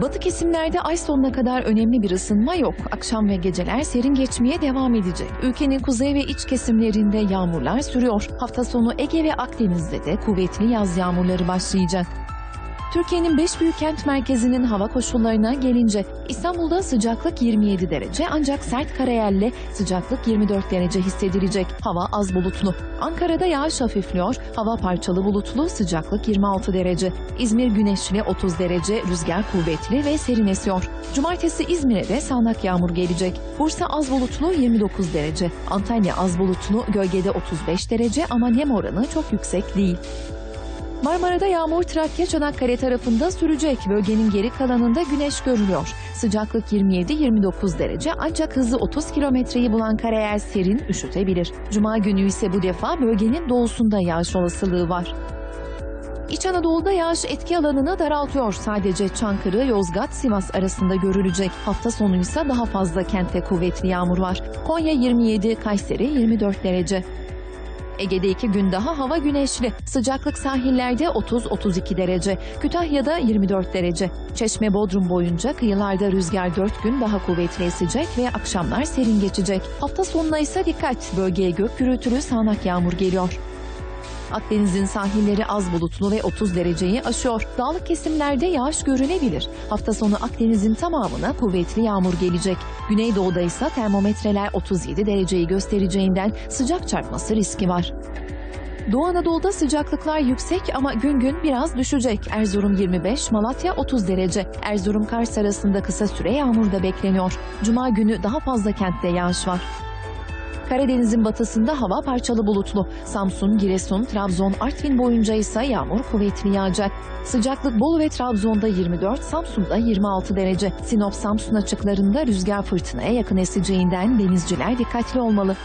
Batı kesimlerde ay sonuna kadar önemli bir ısınma yok. Akşam ve geceler serin geçmeye devam edecek. Ülkenin kuzey ve iç kesimlerinde yağmurlar sürüyor. Hafta sonu Ege ve Akdeniz'de de kuvvetli yaz yağmurları başlayacak. Türkiye'nin 5 büyük kent merkezinin hava koşullarına gelince İstanbul'da sıcaklık 27 derece ancak sert karayelle sıcaklık 24 derece hissedilecek. Hava az bulutlu. Ankara'da yağış hafifliyor. Hava parçalı bulutlu sıcaklık 26 derece. İzmir güneşli 30 derece rüzgar kuvvetli ve serin esiyor. Cumartesi İzmir'e de sağanak yağmur gelecek. Bursa az bulutlu 29 derece. Antalya az bulutlu gölgede 35 derece ama nem oranı çok yüksek değil. Marmara'da yağmur Trakya Çanakkale tarafında sürecek. Bölgenin geri kalanında güneş görülüyor. Sıcaklık 27-29 derece ancak hızı 30 kilometreyi bulan karayel serin üşütebilir. Cuma günü ise bu defa bölgenin doğusunda yağış olasılığı var. İç Anadolu'da yağış etki alanını daraltıyor. Sadece Çankırı, Yozgat, Sivas arasında görülecek. Hafta sonu ise daha fazla kentte kuvvetli yağmur var. Konya 27, Kayseri 24 derece. Ege'de iki gün daha hava güneşli. Sıcaklık sahillerde 30-32 derece. Kütahya'da 24 derece. Çeşme Bodrum boyunca kıyılarda rüzgar 4 gün daha kuvvetli esecek ve akşamlar serin geçecek. Hafta sonuna ise dikkat. Bölgeye gök gürültülü sağanak yağmur geliyor. Akdeniz'in sahilleri az bulutlu ve 30 dereceyi aşıyor. Dağlık kesimlerde yağış görülebilir. Hafta sonu Akdeniz'in tamamına kuvvetli yağmur gelecek. Güneydoğu'da ise termometreler 37 dereceyi göstereceğinden sıcak çarpması riski var. Doğu Anadolu'da sıcaklıklar yüksek ama gün gün biraz düşecek. Erzurum 25, Malatya 30 derece. Erzurum Kars arasında kısa süre yağmur da bekleniyor. Cuma günü daha fazla kentte yağış var. Karadeniz'in batısında hava parçalı bulutlu. Samsun, Giresun, Trabzon, Artvin boyunca ise yağmur kuvvetli yağacak. Sıcaklık Bolu ve Trabzon'da 24, Samsun'da 26 derece. Sinop, Samsun açıklarında rüzgar fırtınaya yakın eseceğinden denizciler dikkatli olmalı.